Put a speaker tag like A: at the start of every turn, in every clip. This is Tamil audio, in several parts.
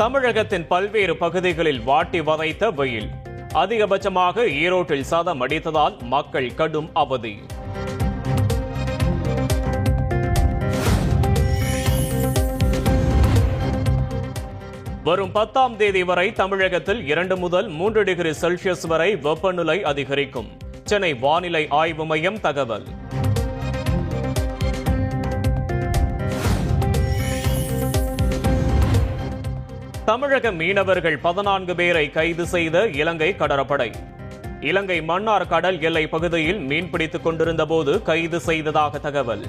A: தமிழகத்தின் பல்வேறு பகுதிகளில் வாட்டி வதைத்த வெயில். அதிகபட்சமாக ஈரோட்டில் சதம் அடித்ததால் மக்கள் கடும் அவதி. வரும் பத்தாம் தேதி வரை தமிழகத்தில் இரண்டு முதல் மூன்று டிகிரி செல்சியஸ் வரை வெப்பநிலை அதிகரிக்கும். சென்னை வானிலை ஆய்வு மையம் தகவல். தமிழக மீனவர்கள் பதினான்கு பேரை கைது செய்த இலங்கை கடற்படை. இலங்கை மன்னார் கடல் எல்லை பகுதியில் மீன்பிடித்துக் கொண்டிருந்த போது கைது செய்ததாக தகவல்.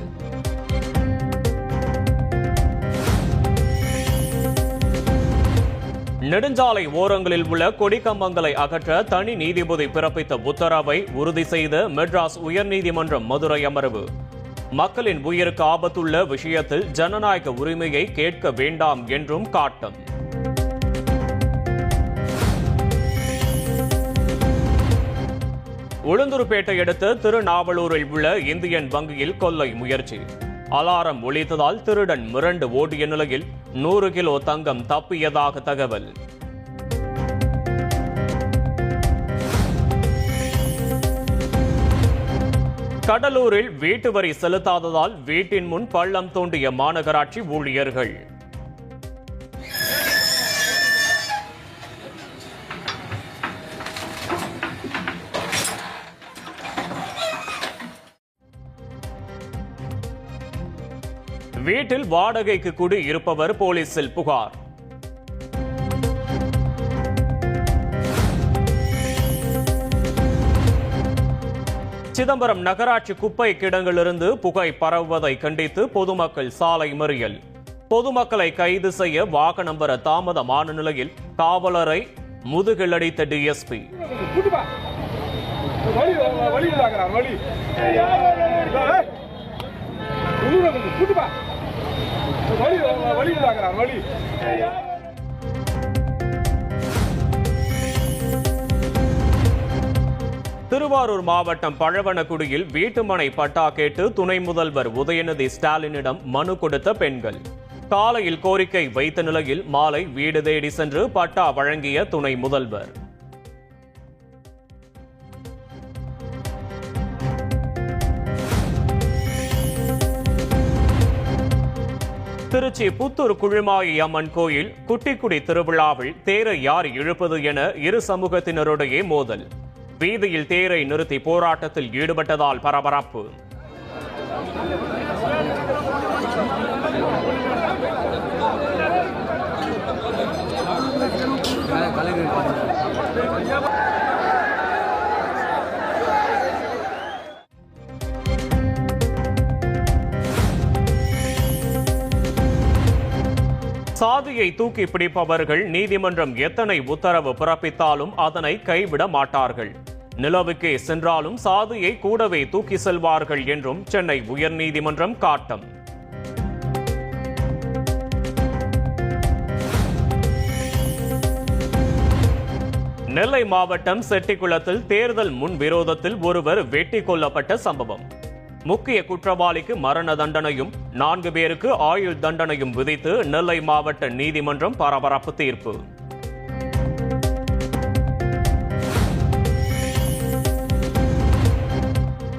A: நெடுஞ்சாலை ஓரங்களில் உள்ள கொடிக்கம்பங்களை அகற்ற தனி நீதிபதி பிறப்பித்த உத்தரவை உறுதி செய்த மெட்ராஸ் உயர்நீதிமன்றம் மதுரை அமர்வு. மக்களின் உயிருக்கு ஆபத்துள்ள விஷயத்தில் ஜனநாயக உரிமையை கேட்க வேண்டாம் என்றும் காட்டம். உளுந்தூர்பேட்டை அடுத்த திருநாவலூரில் உள்ள இந்தியன் வங்கியில் கொள்ளை முயற்சி. அலாரம் ஒழித்ததால் திருடன் மிரண்டு ஓடிய நிலையில் நூறு கிலோ தங்கம் தப்பியதாக தகவல். கடலூரில் வீட்டு வரி செலுத்தாததால் வீட்டின் முன் பள்ளம் தோண்டிய மாநகராட்சி ஊழியர்கள். வீட்டில் வாடகைக்கு குடி இருப்பவர் போலீசில் புகார் சிதம்பரம் நகராட்சி குப்பை கிடங்கிலிருந்து புகை பரவுவதை கண்டித்து பொதுமக்கள் சாலை மறியல் பொதுமக்களை கைது செய்ய வாகனம் வர தாமதமான நிலையில் காவலரை முதுகிலடித்த டிஎஸ்பி
B: வழி வழி வழி வழி.
A: திருவாரூர் மாவட்டம் பழவனக்குடியில் வீட்டுமனை பட்டா கேட்டு துணை முதல்வர் உதயநிதி ஸ்டாலினிடம் மனு கொடுத்த பெண்கள். காலையில் கோரிக்கை வைத்த நிலையில் மாலை வீடு தேடி சென்று பட்டா வழங்கிய துணை முதல்வர். திருச்சி புத்தூர் குழுமாயி அம்மன் கோயில் குட்டிக்குடி திருவிழாவில் தேரை யார் இழுப்பது என இரு சமூகத்தினருடைய மோதல். வீதியில் தேரை நிறுத்தி போராட்டத்தில் ஈடுபட்டதால் பரபரப்பு. சாதியை தூக்கி பிடிப்பவர்கள் நீதிமன்றம் எத்தனை உத்தரவு பிறப்பித்தாலும் அதனை கைவிட மாட்டார்கள். நிலவுக்கே சென்றாலும் சாதியை கூடவே தூக்கி செல்வார்கள் என்றும் சென்னை உயர்நீதிமன்றம் காட்டம். நெல்லை மாவட்டம் செட்டிக்குளத்தில் தேர்தல் முன் விரோதத்தில் ஒருவர் வெட்டி கொல்லப்பட்ட சம்பவம். முக்கிய குற்றவாளிக்கு மரண தண்டனையும் நான்கு பேருக்கு ஆயுள் தண்டனையும் விதித்து நெல்லை மாவட்ட நீதிமன்றம் பரபரப்பு தீர்ப்பு.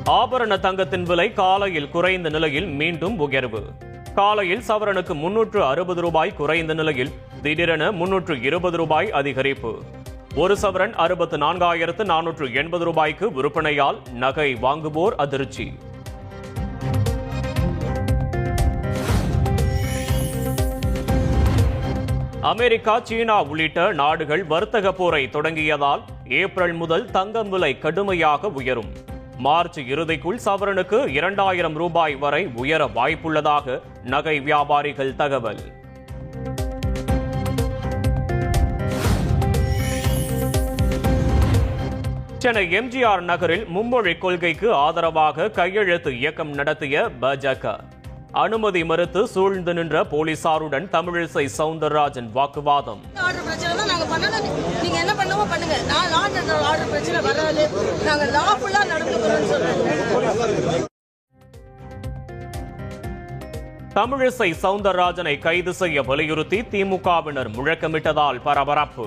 A: ஆபரண தங்கத்தின் விலை காலையில் குறைந்த நிலையில் மீண்டும் உயர்வு. காலையில் சவரனுக்கு முன்னூற்று அறுபது ரூபாய் குறைந்த நிலையில் திடீரென முன்னூற்று இருபது ரூபாய் அதிகரிப்பு. ஒரு சவரன் அறுபத்து நான்காயிரத்து நானூற்று எண்பது ரூபாய்க்கு விற்பனையால் நகை வாங்குவோர் அதிர்ச்சி. அமெரிக்கா சீனா உள்ளிட்ட நாடுகள் வர்த்தக போரை தொடங்கியதால் ஏப்ரல் முதல் தங்கம் விலை கடுமையாக உயரும். மார்ச் இறுதிக்குள் சவரனுக்கு இரண்டாயிரம் ரூபாய் வரை உயர வாய்ப்புள்ளதாக நகை வியாபாரிகள் தகவல். சென்னை எம்ஜிஆர் நகரில் மும்மொழி கொள்கைக்கு ஆதரவாக கையெழுத்து இயக்கம் நடத்திய பாஜக அனுமதி மறுத்து சூழ்ந்து நின்ற போலீசாருடன் தமிழிசை சவுந்தரராஜன் வாக்குவாதம். தமிழிசை சவுந்தரராஜனை கைது செய்ய வலியுறுத்தி திமுகவினர் முழக்கமிட்டதால் பரபரப்பு.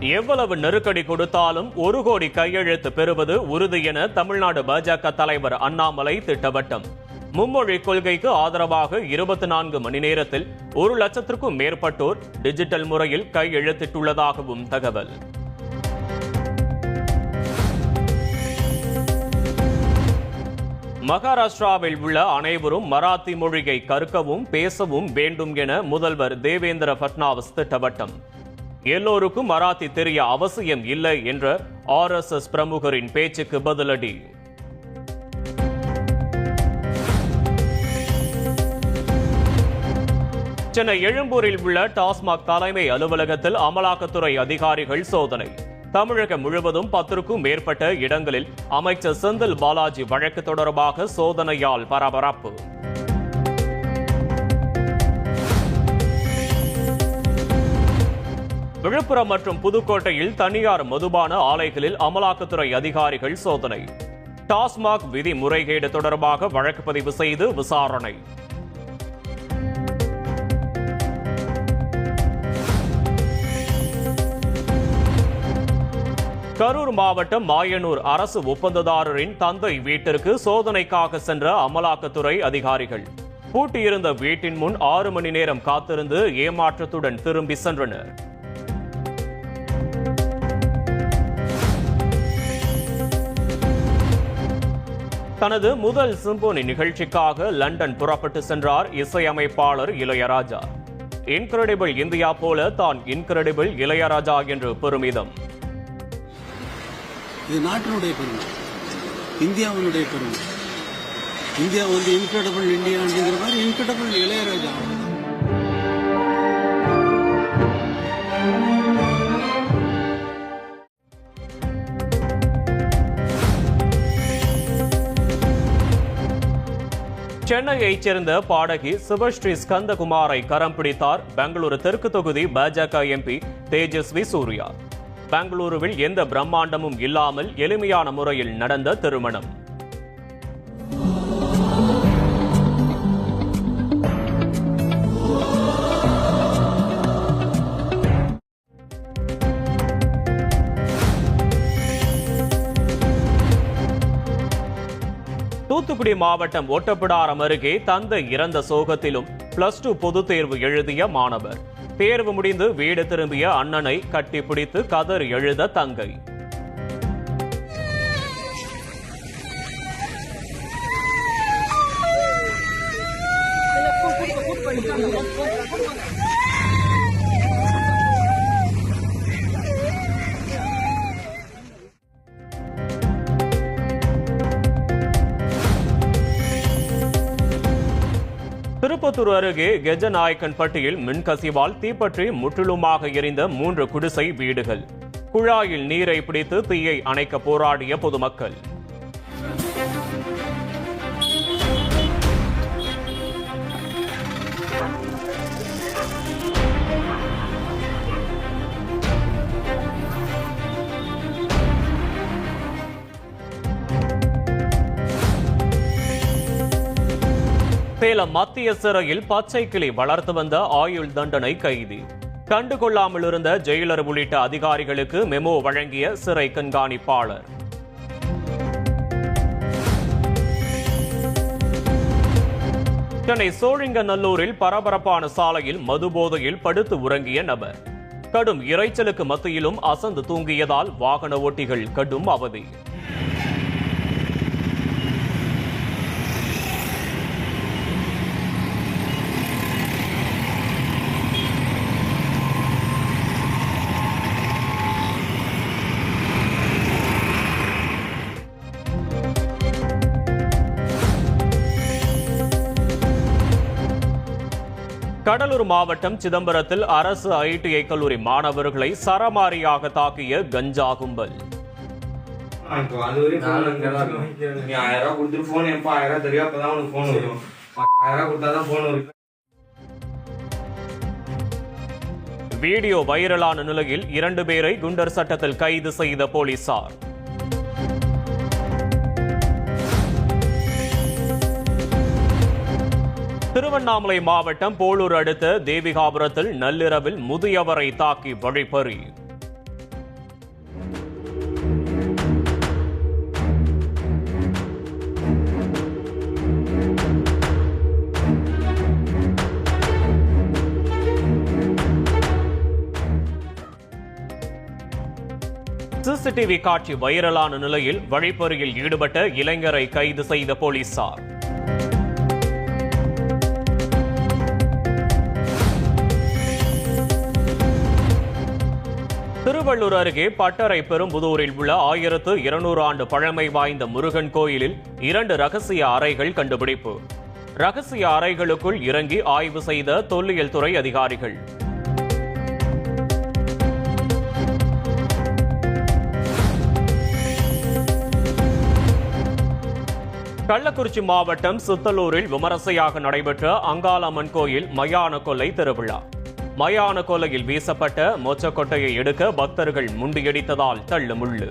A: எவ்வளவு நெருக்கடி கொடுத்தாலும் ஒரு கோடி கையெழுத்து பெறுவது உறுதி என தமிழ்நாடு பாஜக தலைவர் அண்ணாமலை திட்டவட்டம். மும்மொழி கொள்கைக்கு ஆதரவாக இருபத்தி நான்கு மணி நேரத்தில் ஒரு லட்சத்திற்கும் மேற்பட்டோர் டிஜிட்டல் முறையில் கையெழுத்திட்டுள்ளதாகவும் தகவல். மகாராஷ்டிராவில் உள்ள அனைவரும் மராத்தி மொழியை கற்கவும் பேசவும் வேண்டும் என முதல்வர் தேவேந்திர பட்னாவிஸ் திட்டவட்டம். எல்லோருக்கும் மராத்தி தெரிய அவசியம் இல்லை என்ற ஆர்எஸ்எஸ் பிரமுகரின் பேச்சுக்கு பதிலடி. சென்னை எழும்பூரில் உள்ள டாஸ்மாக் தலைமை அலுவலகத்தில் அமலாக்கத்துறை அதிகாரிகள் சோதனை. தமிழகம் முழுவதும் பத்திற்கும் மேற்பட்ட இடங்களில் அமைச்சர் செந்தில் பாலாஜி வழக்கு தொடர்பாக சோதனையால் பரபரப்பு. விழுப்புரம் மற்றும் புதுக்கோட்டையில் தனியார் மதுபான ஆலைகளில் அமலாக்கத்துறை அதிகாரிகள் சோதனை. டாஸ்மாக் விதி முறைகேடு தொடர்பாக வழக்கு பதிவு செய்து விசாரணை. கரூர் மாவட்டம் மாயனூர் அரசு ஒப்பந்ததாரரின் தந்தை வீட்டிற்கு சோதனைக்காக சென்ற அமலாக்கத்துறை அதிகாரிகள். பூட்டியிருந்த வீட்டின் முன் ஆறு மணி நேரம் காத்திருந்து ஏமாற்றத்துடன் திரும்பி சென்றனர். தனது முதல் சிம்போனி நிகழ்ச்சிக்காக லண்டன் புறப்பட்டு சென்றார் இசையமைப்பாளர் இளையராஜா. இன்கிரெடிபிள் இந்தியா போல தான் இன்கிரெடிபிள் இளையராஜா என்று பெருமிதம்.
C: இது நாட்டினுடைய பெருமை. இந்தியாவினுடைய பெருமை. இந்தியா வந்து இன்கிரெடிபிள் இந்தியா அப்படிங்கிற மாதிரி இன்கிரெடிபிள் இளையராஜா.
A: சென்னையைச் சேர்ந்த பாடகி சுபஸ்ரீ ஸ்கந்தகுமாரை கரம் பிடித்தார் பெங்களூரு தெற்கு தொகுதி பாஜக எம்பி தேஜஸ்வி சூர்யா. பெங்களூருவில் எந்த பிரம்மாண்டமும் இல்லாமல் எளிமையான முறையில் நடந்த திருமணம். தூத்துக்குடி மாவட்டம் ஒட்டப்பிடாரம் அருகே தந்தை இறந்த சோகத்திலும் பிளஸ் டூ பொதுத் தேர்வு எழுதிய மாணவர். தேர்வு முடிந்து வீடு திரும்பிய அண்ணனை கட்டிப்பிடித்து கதறி எழுத தங்கை திருப்பத்தூர் அருகே கெஜநாயக்கன்பட்டியில் மின்கசிவால் தீப்பற்றி முற்றிலுமாக எரிந்த மூன்று குடிசை வீடுகள். குழாயில் நீரை பிடித்து தீயை அணைக்க போராடிய பொதுமக்கள். சேலம் மத்திய சிறையில் பச்சை கிளி வளர்த்து வந்த ஆயுள் தண்டனை கைதி. கண்டுகொள்ளாமல் இருந்த ஜெயிலர் உள்ளிட்ட அதிகாரிகளுக்கு மெமோ வழங்கிய சிறை கண்காணிப்பாளர். சென்னை சோழிங்கநல்லூரில் பரபரப்பான சாலையில் மதுபோதையில் படுத்து உறங்கிய நபர். கடும் இறைச்சலுக்கு மத்தியிலும் அசந்து தூங்கியதால் வாகன ஓட்டிகள் கடும் அவதி. கடலூர் மாவட்டம் சிதம்பரத்தில் அரசு ஐடிஐ கல்லூரி மாணவர்களை சரமாரியாக தாக்கிய கஞ்சா கும்பல். வீடியோ வைரலான நிலையில் இரண்டு பேரை குண்டர் சட்டத்தில் கைது செய்த போலீசார். திருவண்ணாமலை மாவட்டம் போலூர் அடுத்த தேவிகாபுரத்தில் நள்ளிரவில் முதியவரை தாக்கி வழிப்பறி சிசிடிவி காட்சி வைரலான நிலையில் வழிப்பறியில் ஈடுபட்ட இளைஞரை கைது செய்த போலீசார். திருவள்ளூர் அருகே பட்டறை பெரும்புதூரில் உள்ள ஆயிரத்து இருநூறு ஆண்டு பழமை வாய்ந்த முருகன் கோயிலில் இரண்டு ரகசிய அறைகள் கண்டுபிடிப்பு. ரகசிய அறைகளுக்குள் இறங்கி ஆய்வு செய்த தொல்லியல் துறை அதிகாரிகள். கள்ளக்குறிச்சி மாவட்டம் சுத்தலூரில் விமரசையாக நடைபெற்ற அங்காளம்மன் கோயில் மயான கொல்லை திருவிழா. மயான கொலையில் வீசப்பட்ட மொச்சக்கொட்டையை எடுக்க பக்தர்கள் முண்டியடித்ததால் தள்ளுமுள்ளு.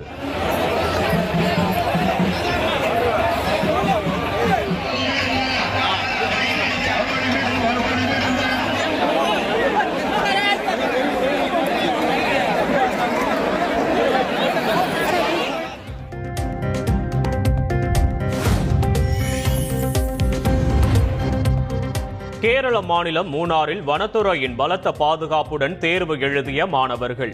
A: கேரள மாநிலம் மூணாறில் வனத்துறையின் பலத்த பாதுகாப்புடன் தேர்வு எழுதிய மாணவர்கள்.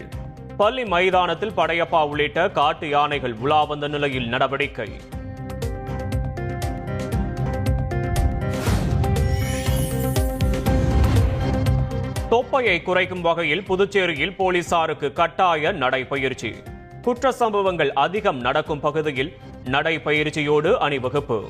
A: பள்ளி மைதானத்தில் படையப்பா உள்ளிட்ட காட்டு யானைகள் உலா வந்த நிலையில் நடவடிக்கை. தொப்பையை குறைக்கும் வகையில் புதுச்சேரியில் போலீசாருக்கு கட்டாய நடைபயிற்சி. குற்ற சம்பவங்கள் அதிகம் நடக்கும் பகுதியில் நடைபயிற்சியோடு அணிவகுப்பு.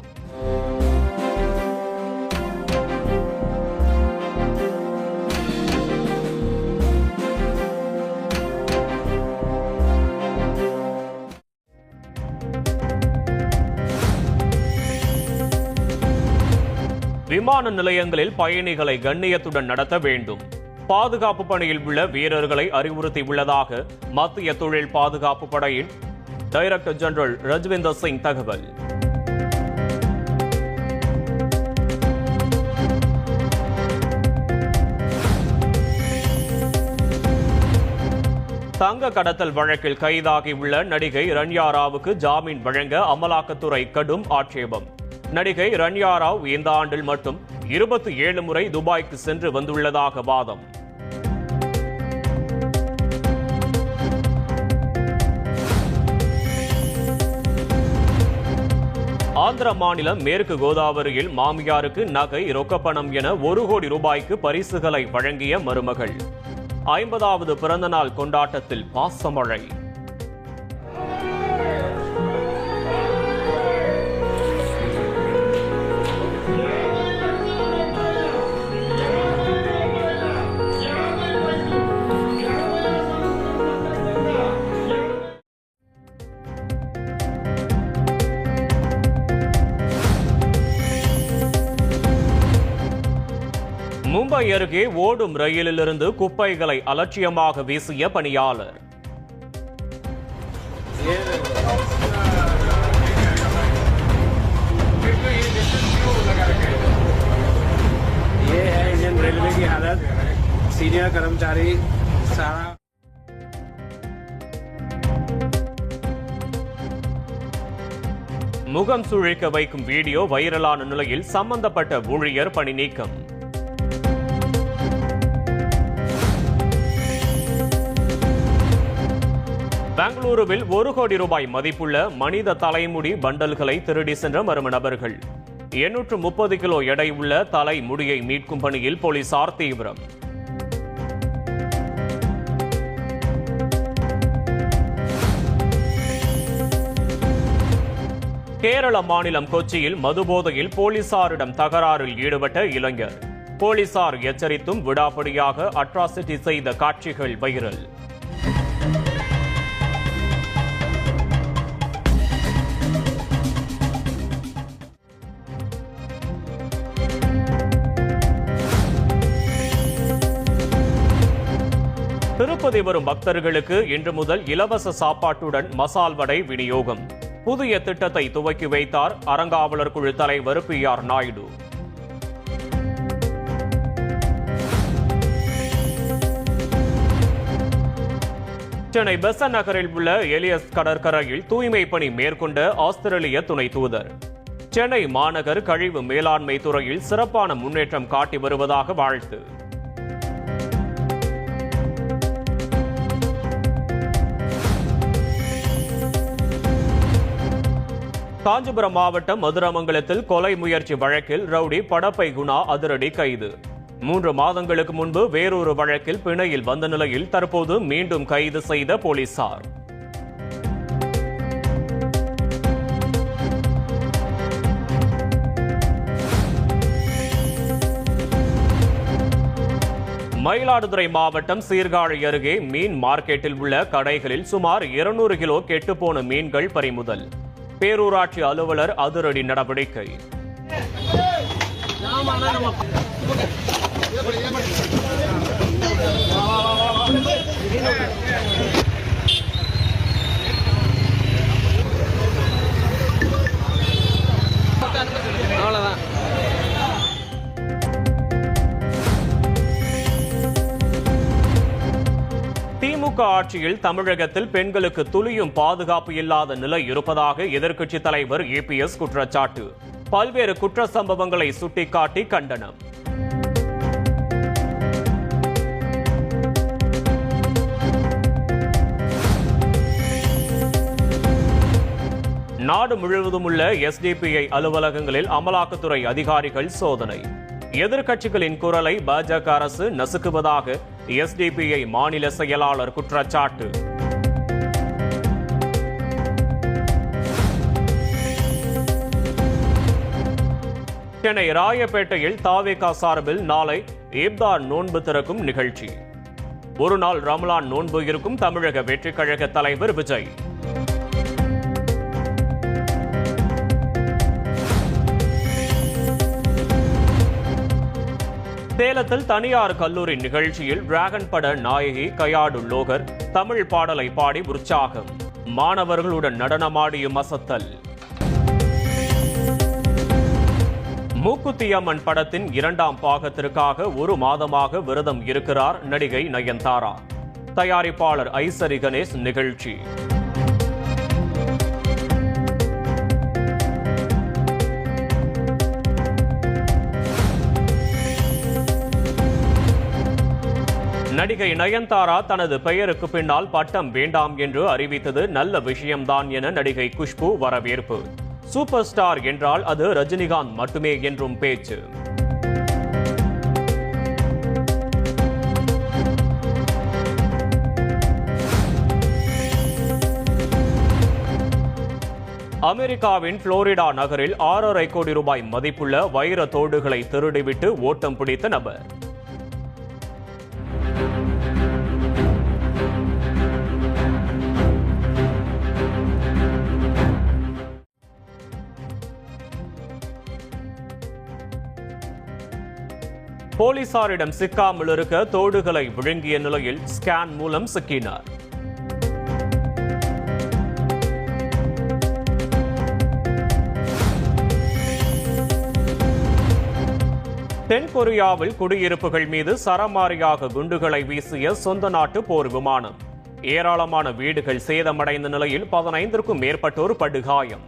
A: விமான நிலையங்களில் பயணிகளை கண்ணியத்துடன் நடத்த வேண்டும். பாதுகாப்பு பணியில் உள்ள வீரர்களை அறிவுறுத்தியுள்ளதாக மத்திய தொழில் பாதுகாப்பு படையின் டைரக்டர் ஜெனரல் ரஜ்விந்தர் சிங் தகவல். தங்க கடத்தல் வழக்கில் கைதாகியுள்ள நடிகை ரன்யாராவுக்கு ஜாமீன் வழங்க அமலாக்கத்துறை கடும் ஆட்சேபம். நடிகை ரன்யா ராவ் இந்த ஆண்டில் மட்டும் இருபத்தி ஏழு முறை துபாய்க்கு சென்று வந்துள்ளதாக வாதம். ஆந்திர மாநிலம் மேற்கு கோதாவரியில் மாமியாருக்கு நகை ரொக்கப்பணம் என ஒரு கோடி ரூபாய்க்கு பரிசுகளை வழங்கிய மருமகள். ஐம்பதாவது பிறந்தநாள் கொண்டாட்டத்தில் பாசமழை. மும்பை அருகே ஓடும் ரயிலிலிருந்து குப்பைகளை அலட்சியமாக வீசிய பணியாளர்
D: ये है इंडियन रेलवे की हालत सीनियर कर्मचारी सारा
A: முகம் சுழிக்க வைக்கும் வீடியோ வைரலான நிலையில் சம்பந்தப்பட்ட ஊழியர் பணி நீக்கம் பெங்களூருவில் ஒரு கோடி ரூபாய் மதிப்புள்ள மனித தலைமுடி பண்டல்களை திருடி சென்ற மர்ம நபர்கள். எண்ணூற்று முப்பது கிலோ எடை உள்ள தலை முடியை மீட்கும் பணியில் போலீசார் தீவிரம். கேரள மாநிலம் கொச்சியில் மதுபோதையில் போலீசாரிடம் தகராறில் ஈடுபட்ட இளைஞர். போலீசார் எச்சரித்தும் விடாப்படியாக அட்ராசிட்டி செய்த காட்சிகள் வைரல். திருப்பதி வரும் பக்தர்களுக்கு இன்று முதல் இலவச சாப்பாட்டுடன் மசால் வடை விநியோகம். புதிய திட்டத்தை துவக்கி வைத்தார் அறங்காவலர் குழு தலைவர் பி ஆர் நாயுடு. சென்னை பெசன் நகரில் உள்ள எலியஸ் கடற்கரையில் தூய்மை பணி மேற்கொண்ட ஆஸ்திரேலிய துணை தூதர். சென்னை மாநகர் கழிவு மேலாண்மை துறையில் சிறப்பான முன்னேற்றம் காட்டி வருவதாக வாழ்த்து. காஞ்சிபுரம் மாவட்டம் மதுராமங்கலத்தில் கொலை முயற்சி வழக்கில் ரவுடி படப்பை குணா அதிரடி கைது. மூன்று மாதங்களுக்கு முன்பு வேறொரு வழக்கில் பிணையில் வந்த நிலையில் தற்போது மீண்டும் கைது செய்த போலீசார். மயிலாடுதுறை மாவட்டம் சீர்காழி அருகே மீன் மார்க்கெட்டில் உள்ள கடைகளில் சுமார் இருநூறு கிலோ கெட்டுப்போன மீன்கள் பறிமுதல். பேரூராட்சி அலுவலர் அதிரடி நடவடிக்கை. ஆட்சியில் தமிழகத்தில் பெண்களுக்கு துளியும் பாதுகாப்பு இல்லாத நிலை இருப்பதாக எதிர்க்கட்சித் தலைவர் ஏபிஎஸ் குற்றச்சாட்டு. பல்வேறு குற்ற சம்பவங்களை சுட்டிக்காட்டி கண்டனம். நாடு முழுவதும் உள்ள எஸ்டிபிஐ அலுவலகங்களில் அமலாக்கத்துறை அதிகாரிகள் சோதனை. எதிர்க்கட்சிகளின் குரலை பாஜக அரசு நசுக்குவதாக எஸ்டிபிஐ மாநில செயலாளர் குற்றச்சாட்டு. சென்னை ராயப்பேட்டையில் தாவேகா சார்பில் நாளை இப்தார் நோன்பு திறக்கும் நிகழ்ச்சி. ஒரு நாள் ரமலான் நோன்பு இருக்கும் தமிழக வெற்றிக் கழக தலைவர் விஜய். சேலத்தில் தனியார் கல்லூரி நிகழ்ச்சியில் டிராகன் பட நாயகி கயாடு லோகர் தமிழ் பாடலை பாடி உற்சாகம். மாணவர்களுடன் நடனமாடியும் அசத்தல் மூக்குத்தி அம்மன் படத்தின் இரண்டாம் பாகத்திற்காக ஒரு மாதமாக விரதம் இருக்கிறார் நடிகை நயன்தாரா. தயாரிப்பாளர் ஐசரி கணேஷ் நிகழ்ச்சி. நடிகை நயன்தாரா தனது பெயருக்கு பின்னால் பட்டம் வேண்டாம் என்று அறிவித்தது நல்ல விஷயம்தான் என நடிகை குஷ்பு வரவேற்பு. சூப்பர் ஸ்டார் என்றால் அது ரஜினிகாந்த் மட்டுமே என்றும் பேச்சு. அமெரிக்காவின் புளோரிடா நகரில் ஆறரை கோடி ரூபாய் மதிப்புள்ள வைர தோடுகளை திருடிவிட்டு ஓட்டம் பிடித்த நபர். போலீசாரிடம் சிக்காமல் இருக்க தோடுகளை விழுங்கிய நிலையில் ஸ்கேன் மூலம் சிக்கினார். தென் கொரியாவில் குடியிருப்புகள் மீது சரமாரியாக குண்டுகளை வீசிய சொந்த நாட்டு போர் விமானம். ஏராளமான வீடுகள் சேதமடைந்த நிலையில் பதினைந்திற்கும் மேற்பட்டோர் படுகாயம்.